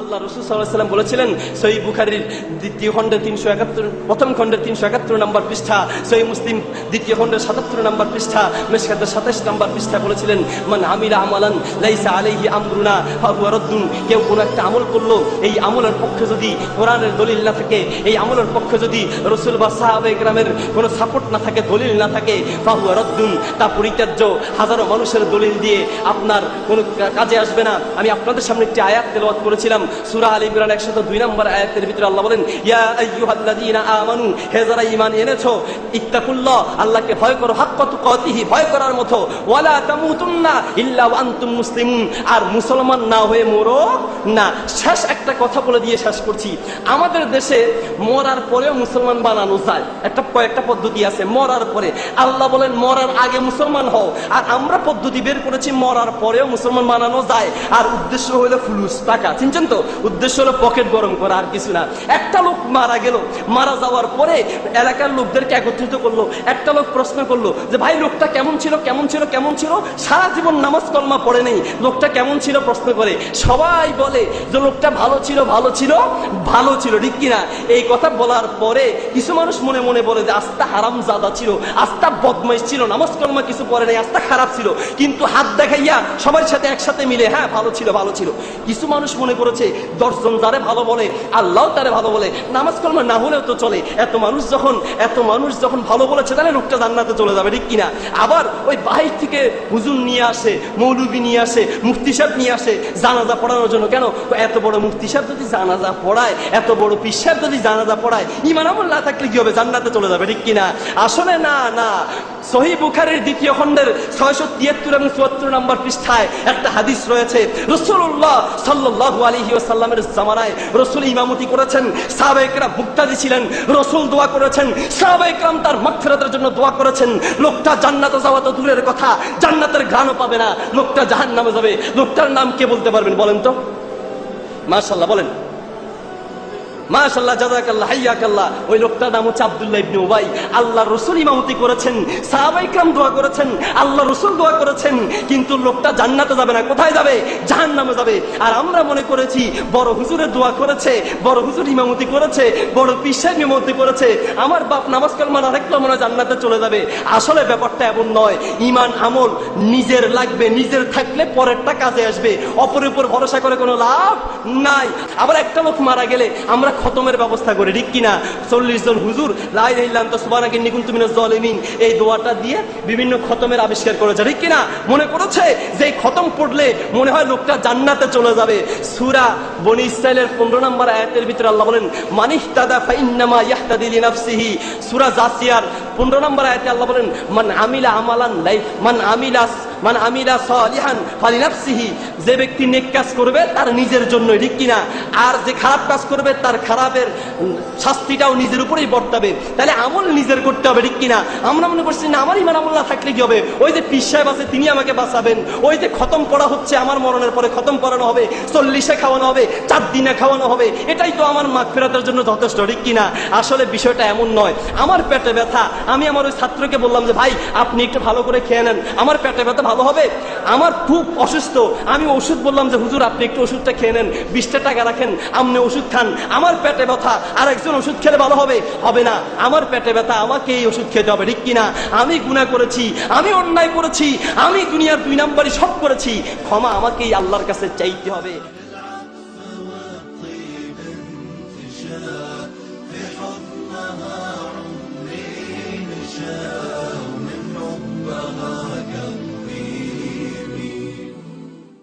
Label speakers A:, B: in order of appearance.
A: আল্লাহ রসুল সাল্লাম বলেছিলেন সই বুখারির দ্বিতীয় খণ্ডের তিনশো একাত্তর, প্রথম খণ্ডের তিনশো একাত্তর নম্বর পৃষ্ঠা সই মুসলিম দ্বিতীয় খণ্ডের সাতাত্তর নম্বর পৃষ্ঠা, মেশকাতের সাতাশ নম্বর পৃষ্ঠা বলেছিলেন, মান আমিরা আমালান লাইসা আলাইহি আমরুনা রদ্দুন। কেউ কোনো একটা আমল করল, এই আমলের পক্ষে যদি কোরআনের দলিল না থাকে, এই আমলের পক্ষে যদি রসুল বা সাহাবে গ্রামের কোনো সাপোর্ট না থাকে, দলিল না থাকে, ফাহুয়া রদ্দুন, তা পরিত্যাজ্য হাজারো মানুষের দলিল দিয়ে আপনার কোনো কাজে আসবে না। আমি আপনাদের সামনে একটি আয়াত তেলাওয়াত করেছিলাম, সূরা আলী ইমরান 102 নম্বর আয়াতের ভিতরে আল্লাহ বলেন, ইয়া আইয়ুহাল্লাযীনা আমানু, হে যারা ঈমান এনেছো, ইত্তাকুল্লাহ আল্লাহকে ভয় করো, হাক্কা তুকাতিহি, ভয় করার মতো। ওয়ালা তামুতুন্না ইল্লা আনতুম মুসলিমুন। আর মুসলমান না হয়ে মরো না। শেষ একটা কথা বলে দিয়ে শেষ করছি। আমাদের দেশে মরার পরেও মুসলমান বানানো যায়। একটা কয়েকটা পদ্ধতি আছে মরার পরে। আল্লাহ বলেন, মরার আগে মুসলমান হও। আর আমরা পদ্ধতি বের করেছি, মরার পরেও মুসলমান বানানো যায়। আর উদ্দেশ্য হলো ফুলুস, টাকা। চিনছেন তো? উদ্দেশ্য হলো পকেট গরম করা, আর কিছু না। একটা লোক মারা গেল। মারা যাওয়ার পরে এলাকার লোকদেরকে একত্রিত করল। একটা লোক প্রশ্ন করল যে, ভাই, লোকটা কেমন ছিল কেমন ছিল কেমন ছিল? সারা জীবন নামাজ কলমা পড়ে নেই। লোকটা কেমন ছিল প্রশ্ন করে। সবাই বলে যে, লোকটা ভালো ছিল ভালো ছিল ভালো ছিল। ঠিক কিনা এই কথা বলার পরে কিছু মানুষ মনে মনে বলে যে আস্তা হারাম জাদা ছিল আস্তা বদমাইশ ছিল, নামাজ কলমা কিছু পড়ে নাই আস্তা খারাপ ছিল। কিন্তু হাত দেখাইয়া সবার সাথে একসাথে মিলে হ্যাঁ ভালো ছিল ভালো ছিল। কিছু মানুষ মনে করেছে, দশজন যারে ভালো বলে, আল্লাহ তারে ভালো বলে, নামাজ কলমা না হলেও তো চলে। এত মানুষ যখন, এত মানুষ যখন ভালো বলেছে, তাহলে লোকটা জান্নাতে চলে যাবে, ঠিক কিনা? আবার ওই বাহির থেকে হুজুর নিয়ে আসে মৌলবি নিয়ে আসে, মুফতি সাহেব নিয়ে আসে জানাজা পড়ানোর জন্য। কেন? এত বড় মুফতি সাহেব যদি জানাজা পড়ায়, এত বড় পীর সাহেব যদি জানাজা পড়ায়, ইমান আমল না থাকলে কি হবে? জান্নাতে চলে যাবে, ঠিক কিনা? আসলে না না। সহি বুখারের দ্বিতীয় খণ্ডের ছয়শো তিয়াত্তর এবং চুয়াত্তর নম্বর পৃষ্ঠায় একটা হাদিস রয়েছে। রসুল্লাহ সাল্লাহু আলহি ওসাল্লামের জামানায় রসুল ইমামতি করেছেন সাহাবাইকরা মুক্তাদি ছিলেন, রসুল দোয়া করেছেন সাহাবাইকরাম তার মাগফিরাতের জন্য দোয়া করেছেন, লোকটা জান্নাতে যাওয়া তো দূরের কথা, জান্নাতের ঘ্রাণও পাবে না, লোকটা জাহান নামে যাবে। লোকটার নাম কে বলতে পারবেন বলেন তো? মার্শাল্লাহ বলেন। মাশাল্লাহ জাজাকাল্লাহ হাইয়াকাল্লাহ। ওই লোকটার নাম হচ্ছে আবদুল্লাহ ইবনে উবাই। আল্লাহ রসুল ইমামতি করেছেন সাহাবাইকরাম দোয়া করেছেন, আল্লাহ রসুল দোয়া করেছেন, কিন্তু লোকটা জান্নাতে যাবে না, কোথায় যাবে? জাহান্নামে যাবে। আর আমরা মনে করেছি, বড় হুজুরের দোয়া করেছে, বড় হুজুর ইমামতি করেছে, বড় পিসাই ইমামতি করেছে। আমার বাপ নামাজ কালমা না থাকলে মনে জান্নাতে চলে যাবে। আসলে ব্যাপারটা এমন নয়, ইমান আমল নিজের লাগবে, নিজের থাকলে পরেরটা কাজে আসবে। অপরের উপর ভরসা করে কোনো লাভ নাই। আবার একটা লোক মারা গেলে আমরা খতমের ব্যবস্থা করে, ঠিক কিনা? চল্লিশ জন হুজুর লাই ইল্লাম তো সুবানাকে নিকুন তুমি জলিমিন এই দোয়াটা দিয়ে বিভিন্ন খতমের আবিষ্কার করেছে, ঠিক কিনা? মনে করেছে যে খতম পড়লে মনে হয় লোকটা জান্নাতে চলে যাবে। সুরা বনি ইসরাইলের পনেরো নম্বর আয়াতের ভিতরে আল্লাহ বলেন মানিহ দাদা ফাইন্নামা ইয়াহতাদি লিনাফসিহি। সুরা জাসিয়ার পনেরো নম্বর আয়াতে আল্লাহ বলেন, মান আমিলা আমালান লাই মান আমিলা মান আমিলা সালিহান ফালিনাফসিহি, যে ব্যক্তি নেক কাজ করবে তার নিজের জন্য ঠিক কিনা? আর যে খারাপ কাজ করবে তার খারাপের শাস্তিটাও নিজের উপরেই বর্তাবে। তাহলে আমল নিজের করতে হবে, ঠিক কিনা? আমরা মনে করছি, না, আমার ইমান থাকলে কি হবে? ওই যে সাহেব আছে, তিনি আমাকে বাঁচাবেন। ওই যে খতম পড়া হচ্ছে, আমার মরণের পরে খতম পড়ানো হবে, চল্লিশে খাওয়ানো হবে, চার দিনে খাওয়ানো হবে, এটাই তো আমার মাগ ফেরাতের জন্য যথেষ্ট, ঠিক কিনা? আসলে বিষয়টা এমন নয়। আমার পেটে ব্যথা, আমি আমার ওই ছাত্রকে বললাম যে, ভাই, আপনি একটু ভালো করে খেয়ে নেন। আমার পেটে ব্যথা ভালো হবে? আমার খুব অসুস্থ। আমি ওষুধ বললাম যে, হুজুর, আপনি একটু ওষুধটা খেয়ে নেন, বিশটা টাকা রাখেন আপনি ওষুধ খান। আমার পেটে ব্যথা আর একজন ওষুধ খেলে ভালো হবে? হবে না, আমার পেটে ব্যথা, আমাকে এই ওষুধ খেতে হবে, ঠিক কিনা? আমি গুণা করেছি, আমি অন্যায় করেছি, আমি দুনিয়ার দুই নাম্বারই সব করেছি। ক্ষমা আমাকেই আল্লাহর কাছে চাইতে হবে।